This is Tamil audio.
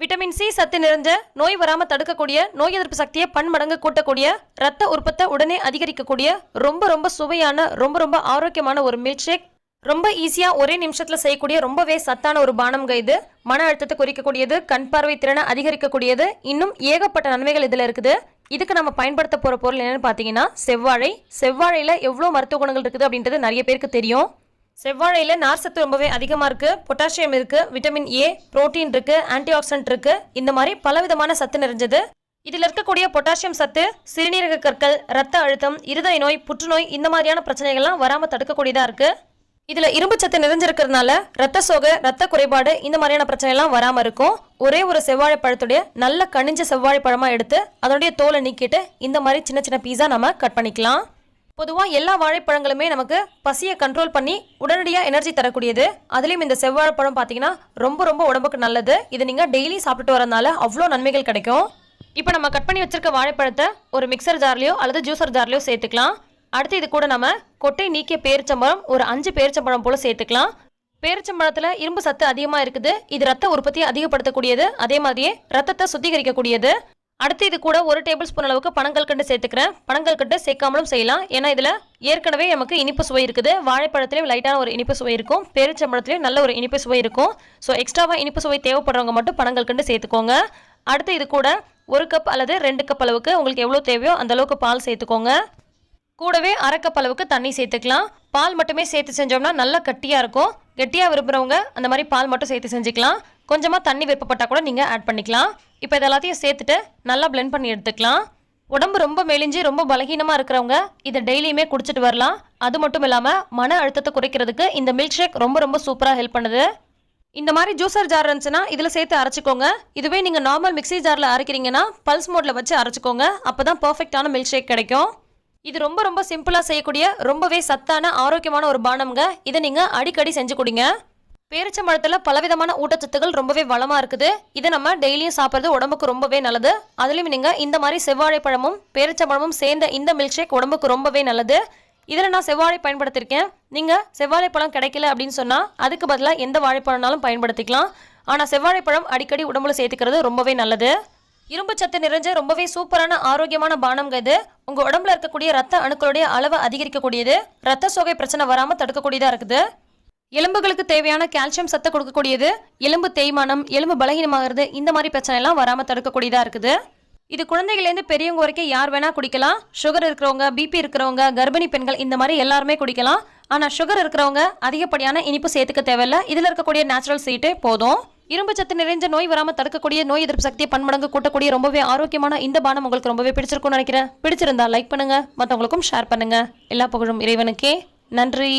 விட்டமின் சி சத்து நிறைஞ்ச நோய் வராமல் தடுக்கக்கூடிய நோய் எதிர்ப்பு சக்தியை பன்மடங்கு கூட்டக்கூடிய ரத்த உற்பத்தை உடனே அதிகரிக்கக்கூடிய ரொம்ப ரொம்ப சுவையான ரொம்ப ரொம்ப ஆரோக்கியமான ஒரு மில்க் ஷேக் ரொம்ப ஈஸியாக ஒரே நிமிஷத்தில் செய்யக்கூடிய ரொம்பவே சத்தான ஒரு பானம்ங்க இது. மன அழுத்தத்தை குறிக்கக்கூடியது கண் பார்வை திறனை அதிகரிக்கக்கூடியது. இன்னும் ஏகப்பட்ட நன்மைகள் இதில் இருக்குது. இதுக்கு நம்ம பயன்படுத்த போகிற பொருள் என்னென்னு பார்த்தீங்கன்னா செவ்வாழை. செவ்வாழையில் எவ்வளோ மருத்துவ குணங்கள் இருக்குது அப்படின்றது நிறைய பேருக்கு தெரியும். செவ்வாழையில் நார் சத்து ரொம்பவே அதிகமாக இருக்குது பொட்டாசியம் இருக்குது விட்டமின் ஏ புரோட்டீன் இருக்குது ஆன்டிஆக்சிடென்ட் ஆக்சிடென்ட் இந்த மாதிரி பலவிதமான சத்து நிறைஞ்சது. இதில் இருக்கக்கூடிய பொட்டாசியம் சத்து சிறுநீரக கற்கள் ரத்த அழுத்தம் இருதய நோய் புற்றுநோய் இந்த மாதிரியான பிரச்சனைகள்லாம் வராமல் தடுக்கக்கூடியதாக இருக்குது இதில் இரும்பு சத்து நிறைஞ்சிருக்கிறதுனால ரத்த சோகை ரத்த குறைபாடு இந்த மாதிரியான பிரச்சனைகள்லாம் வராமல் இருக்கும். ஒரே ஒரு செவ்வாழை பழத்துடைய நல்ல கனிஞ்ச செவ்வாழை எடுத்து அதனுடைய தோலை நீக்கிட்டு இந்த மாதிரி சின்ன சின்ன பீஸா நம்ம கட் பண்ணிக்கலாம். பொதுவாக எல்லா வாழைப்பழங்களுமே நமக்கு பசியை கண்ட்ரோல் பண்ணி உடனடியாக எனர்ஜி தரக்கூடியது. அதுலேயும் இந்த செவ்வாழைப்பழம் பார்த்தீங்கன்னா ரொம்ப ரொம்ப உடம்புக்கு நல்லது. இது நீங்கள் டெய்லி சாப்பிட்டுட்டு வரதுனால அவ்வளோ நன்மைகள் கிடைக்கும். இப்போ நம்ம கட் பண்ணி வச்சிருக்க வாழைப்பழத்தை ஒரு மிக்சர் ஜார்லையோ அல்லது ஜூசர் ஜார்லையோ சேர்த்துக்கலாம். அடுத்து இது கூட நம்ம கொட்டை நீக்கிய பேரிச்சம்பழம் ஒரு அஞ்சு பேரிச்சம்பழம் போல் சேர்த்துக்கலாம். பேரிச்சம்பழத்தில் இரும்பு சத்து அதிகமாக இருக்குது. இது ரத்த உற்பத்தியை அதிகப்படுத்தக்கூடியது. அதே மாதிரியே ரத்தத்தை சுத்திகரிக்கக்கூடியது. அடுத்து இது கூட ஒரு டேபிள் ஸ்பூன் அளவுக்கு பனங்கல்கண்டு சேர்த்துக்கிறேன். பனங்கல்கண்டு சேர்க்காமலும் செய்யலாம். ஏன்னா இதில் ஏற்கனவே நமக்கு இனிப்பு சுவை இருக்குது. வாழைப்பழத்துலேயும் லைட்டான ஒரு இனிப்பு சுவை இருக்கும். பேரிச்சம்பழத்துலேயும் நல்ல ஒரு இனிப்பு சுவை இருக்கும். ஸோ எக்ஸ்ட்ராவாக இனிப்பு சுவை தேவைப்படுறவங்க மட்டும் பனங்கல்கண்டு சேர்த்துக்கோங்க. அடுத்து இது கூட ஒரு கப் அல்லது ரெண்டு கப் அளவுக்கு உங்களுக்கு எவ்வளோ தேவையோ அந்த அளவுக்கு பால் சேர்த்துக்கோங்க. கூடவே அரை கப் அளவுக்கு தண்ணி சேர்த்துக்கலாம். பால் மட்டுமே சேர்த்து செஞ்சோம்னா நல்லா கட்டியாக இருக்கும். கெட்டியாக விரும்புகிறவங்க அந்த மாதிரி பால் மட்டும் சேர்த்து செஞ்சுக்கலாம். கொஞ்சமாக தண்ணி விருப்பப்பட்டால் கூட நீங்கள் ஆட் பண்ணிக்கலாம். இப்போ இது எல்லாத்தையும் சேர்த்துட்டு நல்லா ப்ளெண்ட் பண்ணி எடுத்துக்கலாம். உடம்பு ரொம்ப மெலிஞ்சு ரொம்ப பலகீனமாக இருக்கிறவங்க இதை டெய்லியுமே குடிச்சிட்டு வரலாம். அது மட்டும் இல்லாமல் மன அழுத்தத்தை குறைக்கிறதுக்கு இந்த மில்க் ஷேக் ரொம்ப ரொம்ப சூப்பராக ஹெல்ப் பண்ணுது. இந்த மாதிரி ஜூசர் ஜார் இருந்துச்சுன்னா இதில் சேர்த்து அரைச்சிக்கோங்க. இதுவே நீங்கள் நார்மல் மிக்ஸி ஜாரில் அரைக்கிறீங்கன்னா பல்ஸ் மோடில் வச்சு அரைச்சிக்கோங்க. அப்போ தான் பர்ஃபெக்டான மில்க் ஷேக் கிடைக்கும். இது ரொம்ப ரொம்ப சிம்பிளாக செய்யக்கூடிய ரொம்பவே சத்தான ஆரோக்கியமான ஒரு பானம்ங்க. இதை நீங்கள் அடிக்கடி செஞ்சு கொடுங்க. பேரிச்சம்பழத்தில் பலவிதமான ஊட்டச்சத்துக்கள் ரொம்பவே வளமாக இருக்குது. இதை நம்ம டெய்லியும் சாப்பிட்றது உடம்புக்கு ரொம்பவே நல்லது. அதுலேயும் நீங்கள் இந்த மாதிரி செவ்வாழைப்பழமும் பேரிச்சம்பழமும் சேர்ந்த இந்த மில்க் ஷேக் உடம்புக்கு ரொம்பவே நல்லது. இதில் நான் செவ்வாழை பயன்படுத்தியிருக்கேன். நீங்கள் செவ்வாழைப்பழம் கிடைக்கல அப்படின்னு சொன்னால் அதுக்கு பதிலாக எந்த வாழைப்பழம்னாலும் பயன்படுத்திக்கலாம். ஆனால் செவ்வாழைப்பழம் அடிக்கடி உடம்புல சேர்த்துக்கிறது ரொம்பவே நல்லது. இரும்பு சத்து நிறைஞ்ச ரொம்பவே சூப்பரான ஆரோக்கியமான பானம்ங்க இது. உங்கள் உடம்புல இருக்கக்கூடிய ரத்த அணுக்களுடைய அளவை அதிகரிக்கக்கூடியது. ரத்த சோகை பிரச்சனை வராமல் தடுக்கக்கூடியதாக இருக்குது. எலும்புகளுக்கு தேவையான கால்சியம் சத்தை கொடுக்கக்கூடியது. எலும்பு தேய்மானம் எலும்பு பலகீனமாகிறது இந்த மாதிரி பிரச்சனை எல்லாம் வராமல் தடுக்கக்கூடியதாக இருக்குது. இது குழந்தைகள்லேருந்து பெரியவங்க வரைக்கும் யார் வேணால் குடிக்கலாம். சுகர் இருக்கிறவங்க பிபி இருக்கிறவங்க கர்ப்பிணி பெண்கள் இந்த மாதிரி எல்லாருமே குடிக்கலாம். ஆனால் சுகர் இருக்கிறவங்க அதிகப்படியான இனிப்பு சேர்த்துக்க தேவையில்ல. இதில் இருக்கக்கூடிய நேச்சுரல் சீட்டே போதும். இரும்பு சத்து நிறைஞ்ச நோய் வராமல் தடுக்கக்கூடிய நோய் எதிர்ப்பு சக்தியை பன்மடங்கு கூட்டக்கூடிய ரொம்பவே ஆரோக்கியமான இந்த பானம் உங்களுக்கு ரொம்பவே பிடிச்சிருக்கும்னு நினைக்கிறேன். பிடிச்சிருந்தா லைக் பண்ணுங்க. மற்றவங்களுக்கும் ஷேர் பண்ணுங்க. எல்லா புகழும் இறைவனுக்கே. நன்றி.